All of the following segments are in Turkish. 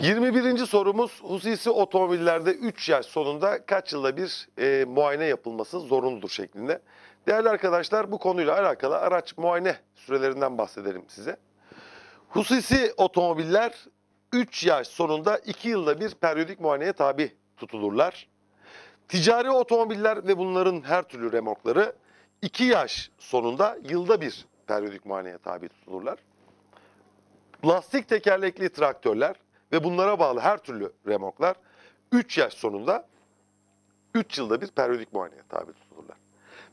21. sorumuz hususi otomobillerde 3 yaş sonunda kaç yılda bir e, muayene yapılması zorunludur şeklinde. Değerli arkadaşlar bu konuyla alakalı araç muayene sürelerinden bahsedelim size. Hususi otomobiller 3 yaş sonunda 2 yılda bir periyodik muayeneye tabi tutulurlar. Ticari otomobiller ve bunların her türlü remorkları 2 yaş sonunda yılda bir periyodik muayeneye tabi tutulurlar. Lastik tekerlekli traktörler ve bunlara bağlı her türlü remorklar 3 yaş sonunda 3 yılda bir periyodik muayeneye tabi tutulurlar.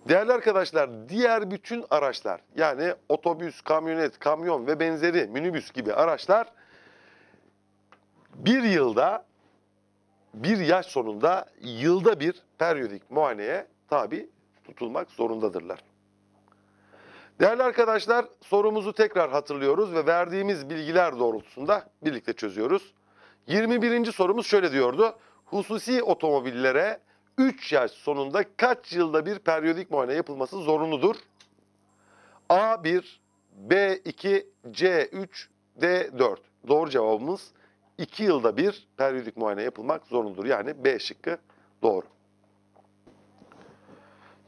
Değerli arkadaşlar diğer bütün araçlar yani otobüs, kamyonet, kamyon ve benzeri minibüs gibi araçlar bir yılda bir yaş sonunda yılda bir periyodik muayeneye tabi tutulmak zorundadırlar. Değerli arkadaşlar sorumuzu tekrar hatırlıyoruz ve verdiğimiz bilgiler doğrultusunda birlikte çözüyoruz. 21. sorumuz şöyle diyordu. Hususi otomobillere 3 yaş sonunda kaç yılda bir periyodik muayene yapılması zorunludur? A1, B2, C3, D4. Doğru cevabımız 2 yılda bir periyodik muayene yapılmak zorunludur. Yani B şıkkı doğru.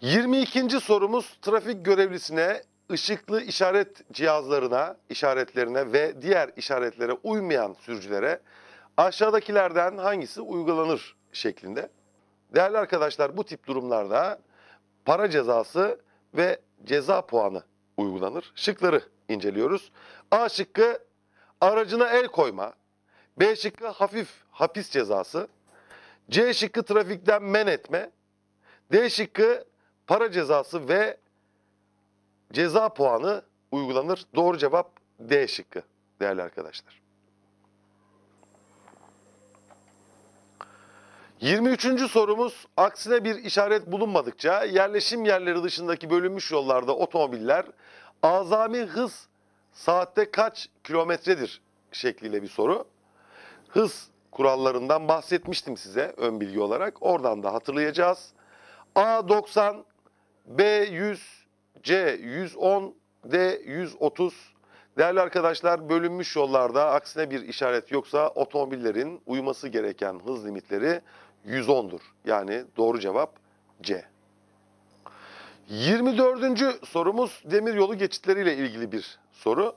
22. sorumuz trafik görevlisine ışıklı işaret cihazlarına, işaretlerine ve diğer işaretlere uymayan sürücülere aşağıdakilerden hangisi uygulanır şeklinde. Değerli arkadaşlar bu tip durumlarda para cezası ve ceza puanı uygulanır. Şıkları inceliyoruz. A şıkkı aracına el koyma. B şıkkı hafif hapis cezası. C şıkkı trafikten men etme. D şıkkı para cezası ve ceza puanı uygulanır. Doğru cevap D şıkkı değerli arkadaşlar. 23. sorumuz aksine bir işaret bulunmadıkça yerleşim yerleri dışındaki bölünmüş yollarda otomobiller azami hız saatte kaç kilometredir şekliyle bir soru. Hız kurallarından bahsetmiştim size ön bilgi olarak. Oradan da hatırlayacağız. A 90, B 100, C 110, D 130. Değerli arkadaşlar bölünmüş yollarda aksine bir işaret yoksa otomobillerin uyması gereken hız limitleri 110'dur. Yani doğru cevap C. 24. sorumuz demiryolu geçitleriyle ilgili bir soru.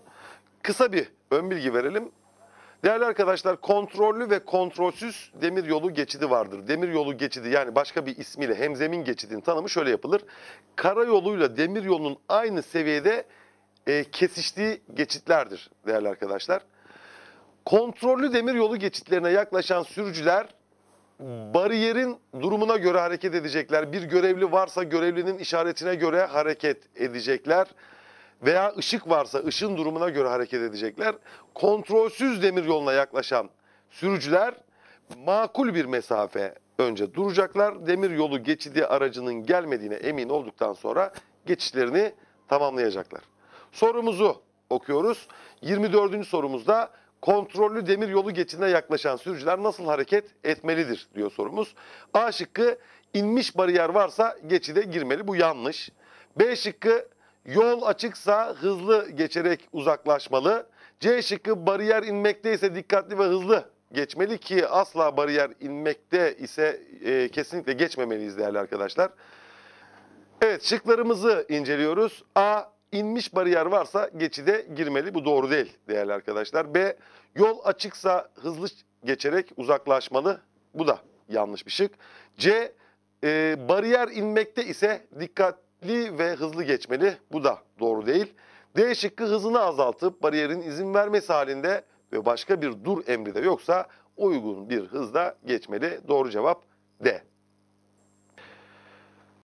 Kısa bir ön bilgi verelim. Değerli arkadaşlar kontrollü ve kontrolsüz demiryolu geçidi vardır. Demiryolu geçidi yani başka bir ismiyle hemzemin geçidin tanımı şöyle yapılır. Karayoluyla demiryolunun aynı seviyede e, kesiştiği geçitlerdir değerli arkadaşlar. Kontrollü demiryolu geçitlerine yaklaşan sürücüler bariyerin durumuna göre hareket edecekler. Bir görevli varsa görevlinin işaretine göre hareket edecekler. Veya ışık varsa ışın durumuna göre hareket edecekler. Kontrolsüz demir yoluna yaklaşan sürücüler makul bir mesafe önce duracaklar. Demir yolu geçidi aracının gelmediğine emin olduktan sonra geçişlerini tamamlayacaklar. Sorumuzu okuyoruz. 24. sorumuzda kontrollü demir yolu geçidine yaklaşan sürücüler nasıl hareket etmelidir diyor sorumuz. A şıkkı inmiş bariyer varsa geçide girmeli. Bu yanlış. B şıkkı yol açıksa hızlı geçerek uzaklaşmalı. C şıkkı bariyer inmekteyse dikkatli ve hızlı geçmeli ki asla bariyer inmekte ise e, kesinlikle geçmemeliyiz değerli arkadaşlar. Evet şıklarımızı inceliyoruz. A inmiş bariyer varsa geçide girmeli. Bu doğru değil değerli arkadaşlar. B yol açıksa hızlı geçerek uzaklaşmalı. Bu da yanlış bir şık. C e, bariyer inmekte ise dikkatli ve hızlı geçmeli. Bu da doğru değil. D şıkkı hızını azaltıp bariyerin izin vermesi halinde ve başka bir dur emri de yoksa uygun bir hızda geçmeli. Doğru cevap D.